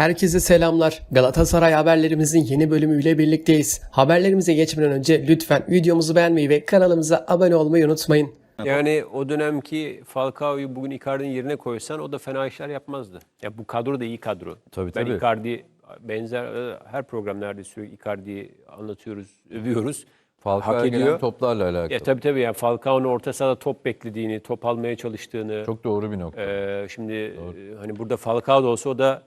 Herkese selamlar. Galatasaray haberlerimizin yeni bölümüyle birlikteyiz. Haberlerimize geçmeden önce lütfen videomuzu beğenmeyi ve kanalımıza abone olmayı unutmayın. Yani o dönemki Falcao'yu bugün Icardi'nin yerine koysan o da fena işler yapmazdı. Ya bu kadro da iyi kadro. Tabii, ben tabii. Icardi benzer e, her program neredeyse Icardi'yi anlatıyoruz, övüyoruz. Falcao'ya Hak gelen ediyor. toplarla alakalı. Ya tabii tabii yani Falcao'nun orta sahada top beklediğini, top almaya çalıştığını. Çok doğru bir nokta. e, şimdi e, hani burada Falcao da olsa o da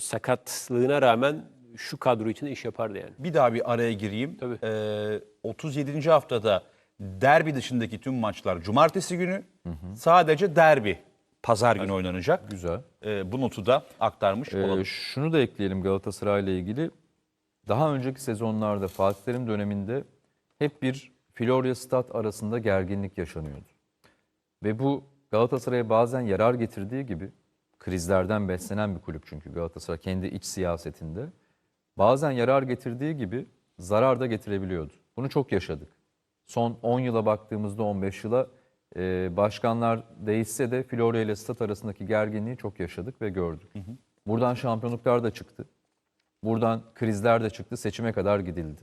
sakatlığına rağmen şu kadro için iş yapardı yani. Bir daha bir araya gireyim. Tabii. Ee, 37. haftada derbi dışındaki tüm maçlar cumartesi günü. Sadece derbi pazar günü oynanacak. Güzel. Ee, bu notu da aktarmış Ee, olalım. şunu da ekleyelim Galatasaray'la ilgili. Daha önceki sezonlarda Fatih Terim döneminde hep bir Florya Stat arasında gerginlik yaşanıyordu. Ve bu Galatasaray'a bazen yarar getirdiği gibi krizlerden beslenen bir kulüp çünkü Galatasaray kendi iç siyasetinde. Bazen yarar getirdiği gibi zarar da getirebiliyordu. Bunu çok yaşadık. Son 10 yıla baktığımızda 15 yıla e, başkanlar değişse de Florya ile Stat arasındaki gerginliği çok yaşadık ve gördük. Buradan şampiyonluklar da çıktı. Buradan krizler de çıktı, seçime kadar gidildi.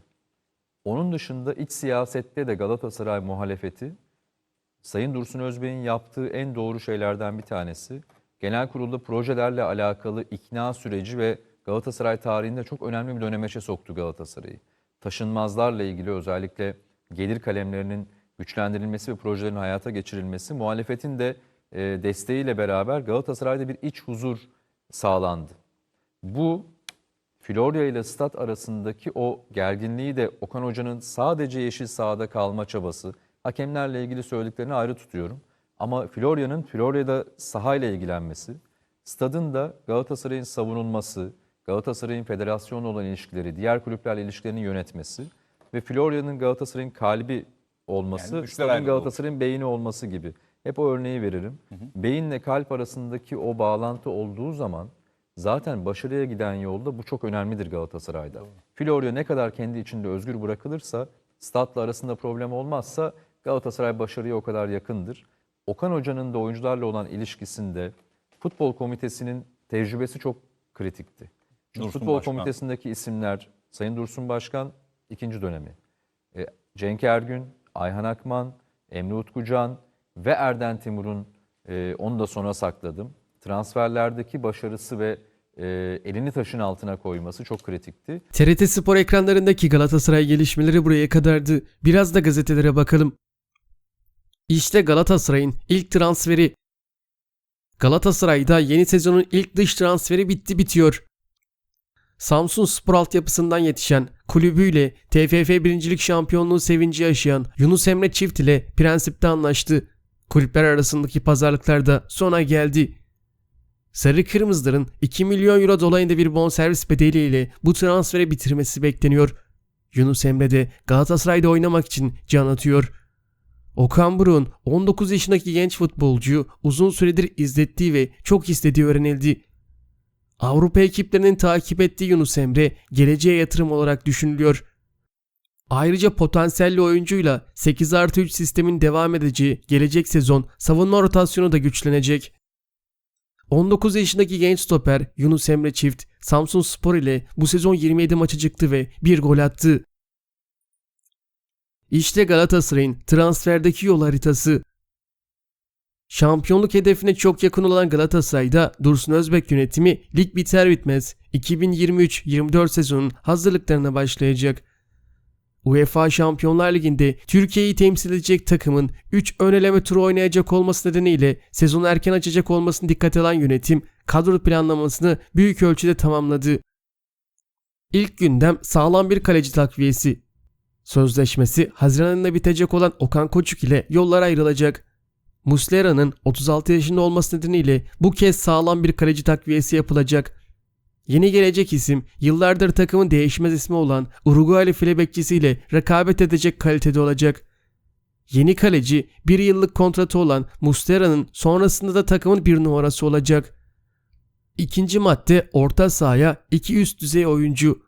Onun dışında iç siyasette de Galatasaray muhalefeti Sayın Dursun Özbey'in yaptığı en doğru şeylerden bir tanesi genel kurulda projelerle alakalı ikna süreci ve Galatasaray tarihinde çok önemli bir dönemeçe soktu Galatasaray'ı. Taşınmazlarla ilgili özellikle gelir kalemlerinin güçlendirilmesi ve projelerin hayata geçirilmesi muhalefetin de e, desteğiyle beraber Galatasaray'da bir iç huzur sağlandı. Bu Florya ile Stat arasındaki o gerginliği de Okan Hoca'nın sadece yeşil sahada kalma çabası, hakemlerle ilgili söylediklerini ayrı tutuyorum. Ama Florya'nın Florya'da sahayla ilgilenmesi, Stad'ın da Galatasaray'ın savunulması, Galatasaray'ın federasyonla olan ilişkileri, diğer kulüplerle ilişkilerini yönetmesi ve Florya'nın Galatasaray'ın kalbi olması, Yani Stad'ın Galatasaray'ın beyni olması gibi. Hep o örneği veririm. Beyinle kalp arasındaki o bağlantı olduğu zaman zaten başarıya giden yolda bu çok önemlidir Galatasaray'da. Florya ne kadar kendi içinde özgür bırakılırsa, statla arasında problem olmazsa Galatasaray başarıya o kadar yakındır. Okan Hoca'nın da oyuncularla olan ilişkisinde futbol komitesinin tecrübesi çok kritikti. Çünkü Dursun futbol Başkan. komitesindeki isimler Sayın Dursun Başkan ikinci dönemi. E, Cenk Ergün, Ayhan Akman, Emre Utkucan ve Erden Timur'un e, onu da sona sakladım. Transferlerdeki başarısı ve e, elini taşın altına koyması çok kritikti. TRT Spor ekranlarındaki Galatasaray gelişmeleri buraya kadardı. Biraz da gazetelere bakalım. İşte Galatasaray'ın ilk transferi. Galatasaray'da yeni sezonun ilk dış transferi bitti bitiyor. Samsun Spor altyapısından yetişen kulübüyle TFF birincilik şampiyonluğu sevinci yaşayan Yunus Emre Çift ile prensipte anlaştı. Kulüpler arasındaki pazarlıklar da sona geldi. Sarı Kırmızıların 2 milyon euro dolayında bir bonservis bedeliyle bu transferi bitirmesi bekleniyor. Yunus Emre de Galatasaray'da oynamak için can atıyor. Okan Buruk'un 19 yaşındaki genç futbolcuyu uzun süredir izlettiği ve çok istediği öğrenildi. Avrupa ekiplerinin takip ettiği Yunus Emre geleceğe yatırım olarak düşünülüyor. Ayrıca potansiyelli oyuncuyla 8 artı 3 sistemin devam edeceği gelecek sezon savunma rotasyonu da güçlenecek. 19 yaşındaki genç stoper Yunus Emre Çift Samsun Spor ile bu sezon 27 maça çıktı ve bir gol attı. İşte Galatasaray'ın transferdeki yol haritası. Şampiyonluk hedefine çok yakın olan Galatasaray'da Dursun Özbek yönetimi lig biter bitmez 2023-24 sezonun hazırlıklarına başlayacak. UEFA Şampiyonlar Ligi'nde Türkiye'yi temsil edecek takımın 3 ön eleme turu oynayacak olması nedeniyle sezonu erken açacak olmasını dikkate alan yönetim kadro planlamasını büyük ölçüde tamamladı. İlk gündem sağlam bir kaleci takviyesi. Sözleşmesi Haziran ayında bitecek olan Okan Koçuk ile yollar ayrılacak. Muslera'nın 36 yaşında olması nedeniyle bu kez sağlam bir kaleci takviyesi yapılacak. Yeni gelecek isim yıllardır takımın değişmez ismi olan Uruguaylı file bekçisiyle rekabet edecek kalitede olacak. Yeni kaleci bir yıllık kontratı olan Muslera'nın sonrasında da takımın bir numarası olacak. İkinci madde orta sahaya iki üst düzey oyuncu.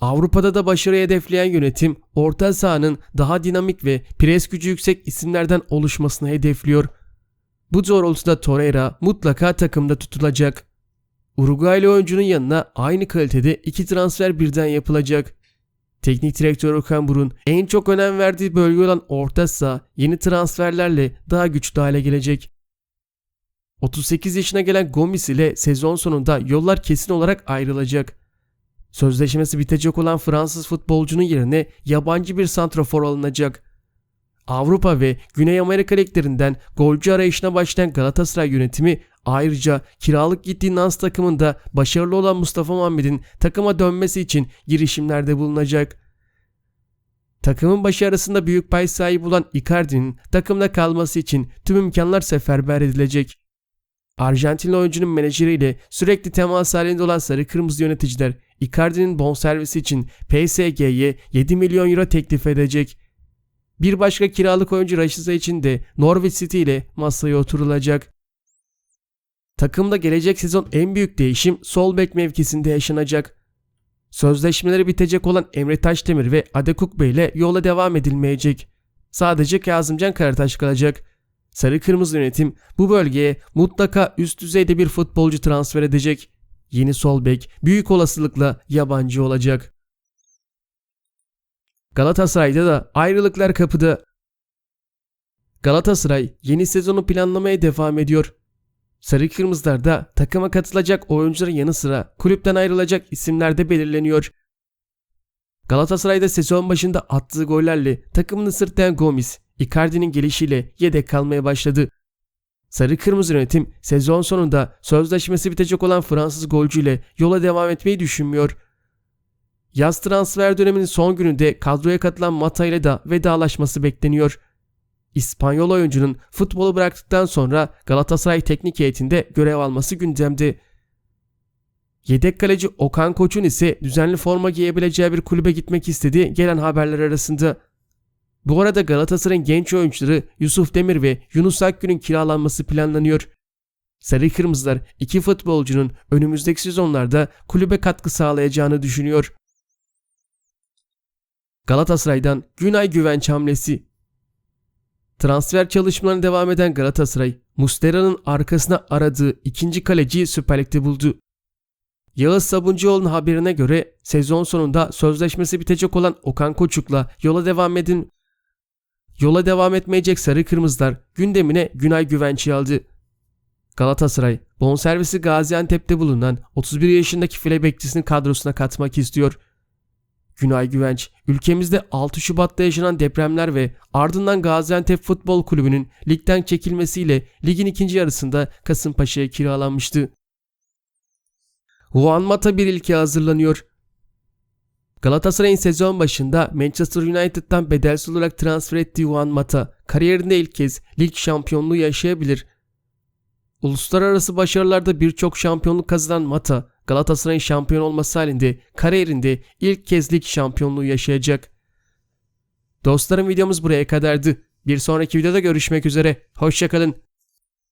Avrupa'da da başarı hedefleyen yönetim orta sahanın daha dinamik ve pres gücü yüksek isimlerden oluşmasını hedefliyor. Bu doğrultuda Torreira mutlaka takımda tutulacak. Uruguaylı oyuncunun yanına aynı kalitede iki transfer birden yapılacak. Teknik direktör Okan Burun en çok önem verdiği bölge olan orta saha yeni transferlerle daha güçlü hale gelecek. 38 yaşına gelen Gomis ile sezon sonunda yollar kesin olarak ayrılacak. Sözleşmesi bitecek olan Fransız futbolcunun yerine yabancı bir santrafor alınacak. Avrupa ve Güney Amerika liglerinden golcü arayışına başlayan Galatasaray yönetimi ayrıca kiralık gittiği Nans takımında başarılı olan Mustafa Muhammed'in takıma dönmesi için girişimlerde bulunacak. Takımın başarısında büyük pay sahibi olan Icardi'nin takımda kalması için tüm imkanlar seferber edilecek. Arjantinli oyuncunun menajeriyle sürekli temas halinde olan sarı kırmızı yöneticiler Icardi'nin bonservisi için PSG'ye 7 milyon euro teklif edecek. Bir başka kiralık oyuncu Rashica için de Norwich City ile masaya oturulacak. Takımda gelecek sezon en büyük değişim sol bek mevkisinde yaşanacak. Sözleşmeleri bitecek olan Emre Taşdemir ve Adekuk Bey ile yola devam edilmeyecek. Sadece Kazımcan Karataş kalacak. Sarı Kırmızı yönetim bu bölgeye mutlaka üst düzeyde bir futbolcu transfer edecek. Yeni sol bek büyük olasılıkla yabancı olacak. Galatasaray'da da ayrılıklar kapıda. Galatasaray yeni sezonu planlamaya devam ediyor. Sarı Kırmızılar'da takıma katılacak oyuncuların yanı sıra kulüpten ayrılacak isimler de belirleniyor. Galatasaray'da sezon başında attığı gollerle takımını sırtlayan Gomis, Icardi'nin gelişiyle yedek kalmaya başladı. Sarı Kırmızı yönetim sezon sonunda sözleşmesi bitecek olan Fransız golcüyle yola devam etmeyi düşünmüyor. Yaz transfer döneminin son gününde kadroya katılan Mata ile de vedalaşması bekleniyor. İspanyol oyuncunun futbolu bıraktıktan sonra Galatasaray teknik heyetinde görev alması gündemde. Yedek kaleci Okan Koç'un ise düzenli forma giyebileceği bir kulübe gitmek istediği gelen haberler arasında. Bu arada Galatasaray'ın genç oyuncuları Yusuf Demir ve Yunus Akgün'ün kiralanması planlanıyor. Sarı Kırmızılar iki futbolcunun önümüzdeki sezonlarda kulübe katkı sağlayacağını düşünüyor. Galatasaray'dan Günay Güvenç hamlesi. Transfer çalışmalarına devam eden Galatasaray, Mustera'nın arkasına aradığı ikinci kaleciyi Süper Lig'de buldu. Yağız Sabuncuoğlu'nun haberine göre sezon sonunda sözleşmesi bitecek olan Okan Koçuk'la yola devam edin yola devam etmeyecek Sarı Kırmızılar gündemine Günay Güvenç'i aldı. Galatasaray, bonservisi Gaziantep'te bulunan 31 yaşındaki file bekçisini kadrosuna katmak istiyor. Günay Güvenç, ülkemizde 6 Şubat'ta yaşanan depremler ve ardından Gaziantep Futbol Kulübü'nün ligden çekilmesiyle ligin ikinci yarısında Kasımpaşa'ya kiralanmıştı. Juan Mata bir ilke hazırlanıyor. Galatasaray'ın sezon başında Manchester United'dan bedelsiz olarak transfer ettiği Juan Mata kariyerinde ilk kez lig şampiyonluğu yaşayabilir. Uluslararası başarılarda birçok şampiyonluk kazanan Mata, Galatasaray'ın şampiyon olması halinde kariyerinde ilk kez lig şampiyonluğu yaşayacak. Dostlarım videomuz buraya kadardı. Bir sonraki videoda görüşmek üzere. Hoşçakalın.